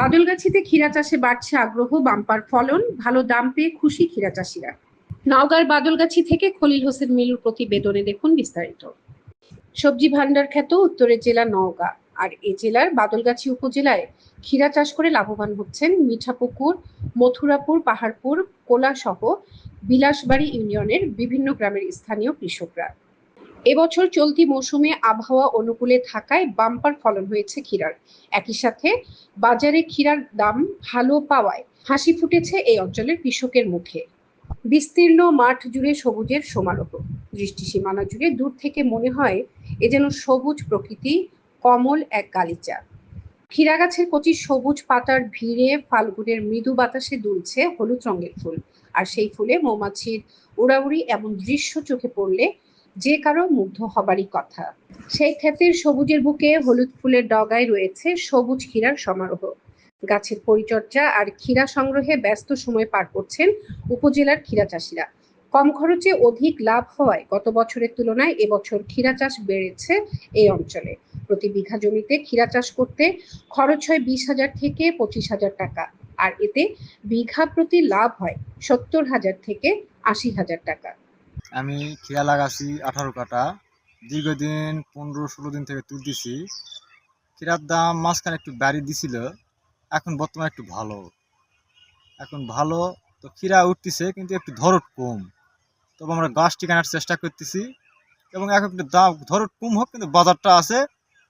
বাদলগাছিতে ক্ষীরা চাষে বাড়ছে আগ্রহ, বাম্পার ফলন, ভালো দাম পেয়ে খুশি ক্ষীরা চাষিরা। নওগাঁর বাদলগাছি থেকে খলিল হোসেন মিলুর প্রতিবেদনে দেখুন বিস্তারিত। সবজি ভান্ডার খ্যাত উত্তরের জেলা নওগাঁ, আর এ জেলার বাদলগাছি উপজেলায় ক্ষীরা চাষ করে লাভবান হচ্ছেন মিঠাপুকুর, মথুরাপুর, পাহাড়পুর কোলা সহ বিলাসবাড়ি ইউনিয়নের বিভিন্ন গ্রামের স্থানীয় কৃষকরা। এবছর চলতি মৌসুমে আবহাওয়া অনুকূলে থাকায় বাম্পার ফলন হয়েছে ক্ষীরার। একই সাথে বাজারে ক্ষীরার দাম ভালো পাওয়ায় হাসি ফুটেছে এই অঞ্চলের কৃষকের মুখে। বিস্তীর্ণ মাঠ জুড়ে সবুজের সমারোহ। দৃষ্টি সীমানা জুড়ে দূর থেকে মনে হয় এ যেন সবুজ প্রকৃতি, কমল এক গালিচা। ক্ষীরা গাছের কচি সবুজ পাতার ভিড়ে ফাল্গুনের মৃদু বাতাসে দুলছে হলুদ রঙের ফুল। আর সেই ফুলে মৌমাছির উড়াউড়ি এমন দৃশ্য চোখে পড়লে যে কারও মুগ্ধ হবারই কথা। সেই ক্ষেতের সবুজের বুকে হলুদ ফুলের ডগায় রয়েছে সবুজ ক্ষীরার সমারোহ। গাছের পরিচর্যা আর ক্ষীরা সংগ্রহে ব্যস্ত সময় পার করছেন উপজেলার ক্ষীরা চাষিরা। কম খরচে অধিক লাভ হওয়ায় গত বছরের তুলনায় এবছর ক্ষীরা চাষ বেড়েছে এই অঞ্চলে। প্রতি বিঘা জমিতে ক্ষীরা চাষ করতে খরচ হয় বিশ হাজার থেকে পঁচিশ হাজার টাকা, আর এতে বিঘা প্রতি লাভ হয় সত্তর হাজার থেকে আশি হাজার টাকা। আমি খেয়া লাগাছি আঠারো কাটা। দীর্ঘদিন পনেরো ষোলো দিন থেকে তুলতেছি। খিরার দাম মাঝখানে একটু বাড়ি দিছিল, এখন বর্তমানে একটু ভালো। এখন ভালো, তো খিরা উঠতেছে, কিন্তু একটু ধরট কম। তবে আমরা গাছটি কেনার চেষ্টা করতেছি, এবং এখন একটু দাম ধরট কম হোক, কিন্তু বাজারটা আছে।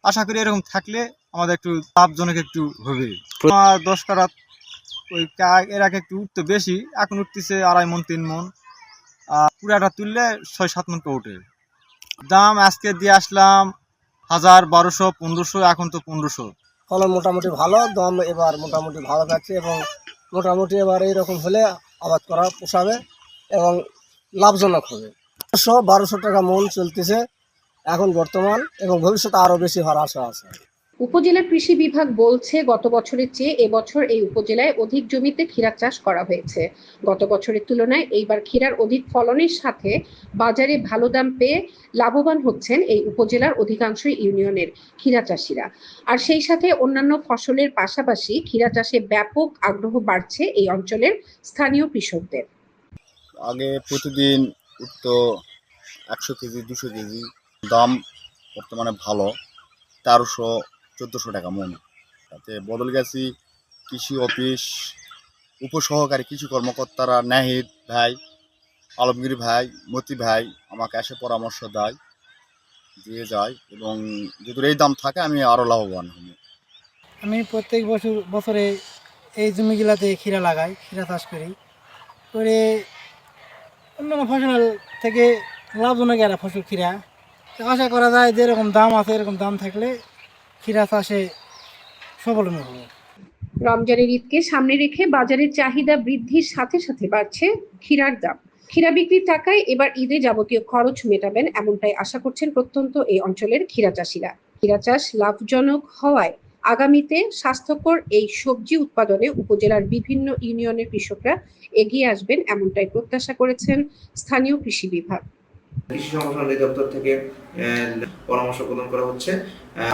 আশা করি এরকম থাকলে আমাদের একটু লাভজনক একটু হবে। আমার দশ কাটা ওই এর আগে একটু উঠতে বেশি, এখন উঠতেছে আড়াই মন, তিন মন। পুরাটা তুললে ছয়, সাত মন ওঠে। দাম আজকে দিয়ে আসলাম হাজার বারোশো, পনেরোশো, এখন তো পনেরোশো। ফলন মোটামুটি ভালো দাম এবার মোটামুটি ভালো যাচ্ছে এবং মোটামুটি এবার এইরকম হলে আবাদ করা পোষাবে এবং লাভজনক হবে। বারোশো বারোশো টাকা মন চলতেছে এখন বর্তমান এবং ভবিষ্যতে আরও বেশি হওয়ার আশা আছে। উপজেলা কৃষি বিভাগ বলছে, গত বছরের চেয়ে এবছর এই উপজেলায় অধিক জমিতে ক্ষীরা চাষ করা হয়েছে। গত বছরের তুলনায় এইবার ক্ষীরার অধিক ফলনের সাথে বাজারে ভালো দাম পেয়ে লাভবান হচ্ছেন এই উপজেলার অধিকাংশ ইউনিয়নের ক্ষীরা চাষিরা। আর সেই সাথে অন্যান্য ফসলের পাশাপাশি ক্ষীরা চাষে ব্যাপক আগ্রহ বাড়ছে এই অঞ্চলের স্থানীয় কৃষকদের। আগে প্রতিদিন উঠতো একশো কেজি, দুশো কেজি, দাম বর্তমানে ভালো। তেরোশো চোদ্দোশো টাকা মন। তাতে বদল গেছি কৃষি অফিস, উপসহকারী কৃষি কর্মকর্তারা নাহিদ ভাই, আলমগীর ভাই, মতি ভাই আমাকে এসে পরামর্শ দেয়, দিয়ে যায় এবং যদি এই দাম থাকে আমি আরও লাভবান হব। আমি প্রত্যেক বছর বছরে এই জমিগুলাতে ক্ষীরা লাগাই, ক্ষীরা চাষ করি। করে অন্যান্য ফসল থেকে লাভজনক একটা ফসল ক্ষীরা। আশা করা যায় যেরকম দাম আছে, এরকম দাম থাকলে ক্ষীরা চাষে স্বাবলম্বী হবে রমজানের ঈদকে সামনে রেখে বাজারের চাহিদা বৃদ্ধির সাথে সাথে বাড়ছে ক্ষীরার দাম। ক্ষীরা বিক্রির টাকায় এবার ঈদে যাবতীয় খরচ মেটাবেন এমনটাই আশা করছেন প্রত্যন্ত এই অঞ্চলের ক্ষীরা চাষিরা। ক্ষীরা চাষ লাভজনক হওয়ায় আগামীতে স্বাস্থ্যকর এই সবজি উৎপাদনে উপজেলার বিভিন্ন ইউনিয়নের কৃষকরা এগিয়ে আসবেন এমনটাই প্রত্যাশা করেছেন স্থানীয় কৃষি বিভাগ। কৃষি সম্প্রসারণ অধিদপ্তর থেকে পরামর্শ প্রদান করা হচ্ছে।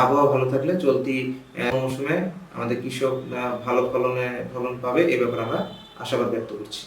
আবহাওয়া ভালো থাকলে চলতি মৌসুমে আমাদের কৃষক ভালো ফলনে, ফলন পাবে, এ ব্যাপারে আমরা আশাবাদ ব্যক্ত করছি।